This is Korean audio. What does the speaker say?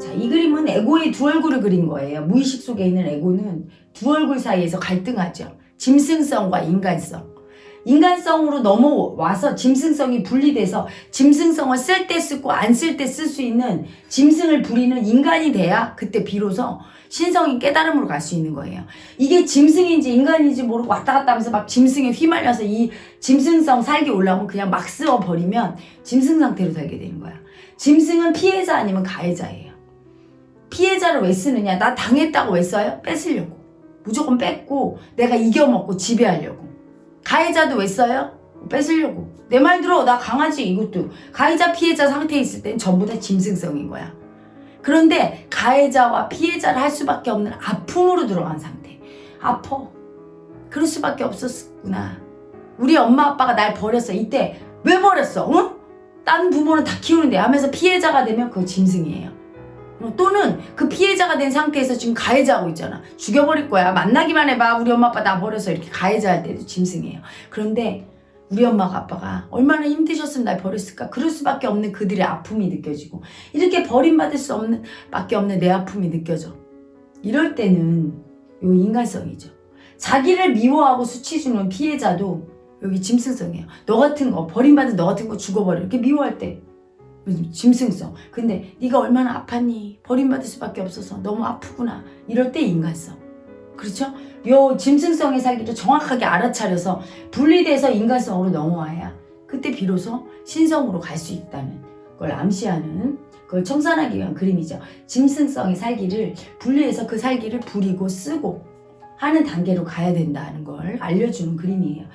자, 이 그림은 에고의 두 얼굴을 그린 거예요. 무의식 속에 있는 에고는 두 얼굴 사이에서 갈등하죠. 짐승성과 인간성. 인간성으로 넘어와서 짐승성이 분리돼서 짐승성을 쓸 때 쓰고 안 쓸 때 쓸 수 있는 짐승을 부리는 인간이 돼야 그때 비로소 신성인 깨달음으로 갈 수 있는 거예요. 이게 짐승인지 인간인지 모르고 왔다 갔다 하면서 막 짐승에 휘말려서 이 짐승성 살기 올라오면 그냥 막 쓰어 버리면 짐승 상태로 살게 되는 거야. 짐승은 피해자 아니면 가해자예요. 피해자를 왜 쓰느냐? 나 당했다고 왜 써요? 뺏으려고. 무조건 뺏고 내가 이겨먹고 지배하려고. 가해자도 왜 써요? 뺏으려고. 내 말 들어. 나 강아지 이것도. 가해자 피해자 상태에 있을 땐 전부 다 짐승성인 거야. 그런데 가해자와 피해자를 할 수밖에 없는 아픔으로 들어간 상태. 아퍼. 그럴 수밖에 없었구나. 우리 엄마 아빠가 날 버렸어. 이때 왜 버렸어? 응? 딴 부모는 다 키우는데 하면서 피해자가 되면 그거 짐승이에요. 어, 또는 그 피해자가 된 상태에서 지금 가해자하고 있잖아. 죽여버릴 거야. 만나기만 해봐. 우리 엄마 아빠 나 버려서 이렇게 가해자 할 때도 짐승이에요. 그런데 우리 엄마가 아빠가 얼마나 힘드셨으면 날 버렸을까? 그럴 수밖에 없는 그들의 아픔이 느껴지고 이렇게 버림받을 수 없는 밖에 없는 내 아픔이 느껴져. 이럴 때는 요 인간성이죠. 자기를 미워하고 수치 주는 피해자도 여기 짐승성이에요. 너 같은 거 버림받은 너 같은 거 죽어버려 이렇게 미워할 때 짐승성. 근데 네가 얼마나 아팠니? 버림받을 수밖에 없어서 너무 아프구나. 이럴 때 인간성. 그렇죠? 요 짐승성의 살기를 정확하게 알아차려서 분리돼서 인간성으로 넘어와야 그때 비로소 신성으로 갈 수 있다는 걸 암시하는 그걸 청산하기 위한 그림이죠. 짐승성의 살기를 분리해서 그 살기를 부리고 쓰고 하는 단계로 가야 된다는 걸 알려주는 그림이에요.